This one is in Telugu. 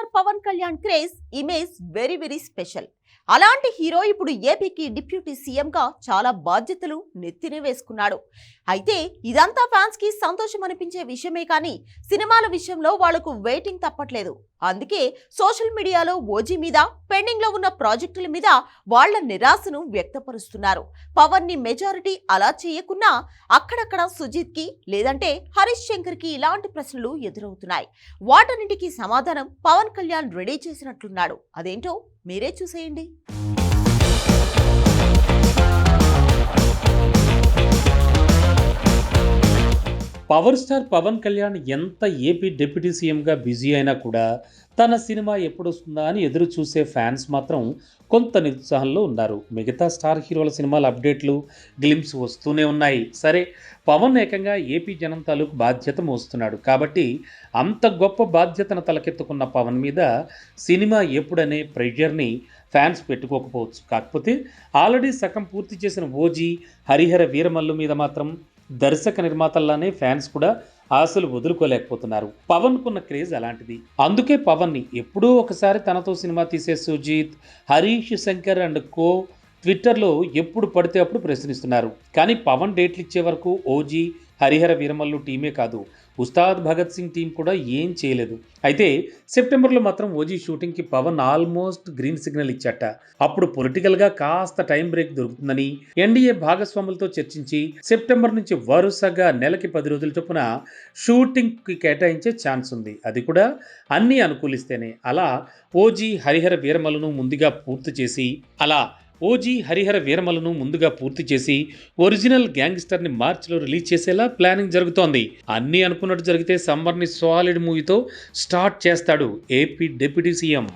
Star Pawan Kalyan craze image very very special అలాంటి హీరో ఇప్పుడు ఏపీకి డిప్యూటీ సీఎం గా చాలా బాధ్యతలు నెత్తిన వేసుకున్నాడు. అయితే ఇదంతా ఫ్యాన్స్కి సంతోషం అనిపించే విషయమే కానీ సినిమాల విషయంలో వాళ్ళకు వెయిటింగ్ తప్పట్లేదు. అందుకే సోషల్ మీడియాలో ఓజీ మీద పెండింగ్లో ఉన్న ప్రాజెక్టుల మీద వాళ్ళ నిరాశను వ్యక్తపరుస్తున్నారు. పవన్ని మెజారిటీ అలా చేయకున్నా అక్కడక్కడ సుజిత్కి లేదంటే హరీష్ శంకర్కి ఇలాంటి ప్రశ్నలు ఎదురవుతున్నాయి. వాటన్నిటికీ సమాధానం పవన్ కళ్యాణ్ రెడీ చేసినట్లున్నాడు. అదేంటో మీరే చూసేయండి. Andy. Power star Pawan Kalyan ఎంత ఏపీ డిప్యూటీ సీఎంగా బిజీ అయినా కూడా తన సినిమా ఎప్పుడు వస్తుందా అని ఎదురు చూసే ఫ్యాన్స్ మాత్రం కొంత నిరుత్సాహంలో ఉన్నారు. మిగతా స్టార్ హీరోల సినిమాల అప్డేట్లు గ్లిమ్స్ వస్తూనే ఉన్నాయి. సరే పవన్ ఏకంగా ఏపీ జనం తాలూకు బాధ్యత మోస్తున్నాడు. కాబట్టి అంత గొప్ప బాధ్యతను తలకెత్తుకున్న పవన్ మీద సినిమా ఎప్పుడనే ప్రెషర్ని ఫ్యాన్స్ పెట్టుకోకపోవచ్చు. కాకపోతే ఆల్రెడీ సగం పూర్తి చేసిన ఓజీ హరిహర వీరమల్లు మీద మాత్రం దర్శక నిర్మాతల్లానే ఫ్యాన్స్ కూడా ఆశలు వదులుకోలేకపోతున్నారు. పవన్ కున్న క్రేజ్ అలాంటిది. అందుకే పవన్ని ఎప్పుడూ ఒకసారి తనతో సినిమా తీసే సుజీత్ హరీష్ శంకర్ అండ్ కో ట్విట్టర్లో ఎప్పుడు పడితే అప్పుడు ప్రశ్నిస్తున్నారు. కానీ పవన్ డేట్లు ఇచ్చే వరకు ఓజీ హరిహర వీరమల్లు టీమే కాదు. ఉస్తాద్ భగత్ సింగ్ టీం కూడా ఏం చేయలేదు. అయితే సెప్టెంబర్లో మాత్రం ఓజీ షూటింగ్కి పవన్ ఆల్మోస్ట్ గ్రీన్ సిగ్నల్ ఇచ్చట. అప్పుడు పొలిటికల్గా కాస్త టైం బ్రేక్ దొరుకుతుందని ఎన్డీఏ భాగస్వాములతో చర్చించి సెప్టెంబర్ నుంచి వరుసగా నెలకి పది రోజుల చొప్పున షూటింగ్కి కేటాయించే ఛాన్స్ ఉంది. అది కూడా అన్నీ అనుకూలిస్తేనే. అలా ఓజీ హరిహర వీరమలను ముందుగా పూర్తి చేసి అలా ఓజీ హరిహర వీరమలను ముందుగా పూర్తి చేసి ఒరిజినల్ గ్యాంగ్స్టర్ని మార్చిలో రిలీజ్ చేసేలా ప్లానింగ్ జరుగుతోంది. అన్నీ అనుకున్నట్టు జరిగితే సమ్మర్ని సాలిడ్ మూవీతో స్టార్ట్ చేస్తాడు ఏపీ డిప్యూటీ సీఎం.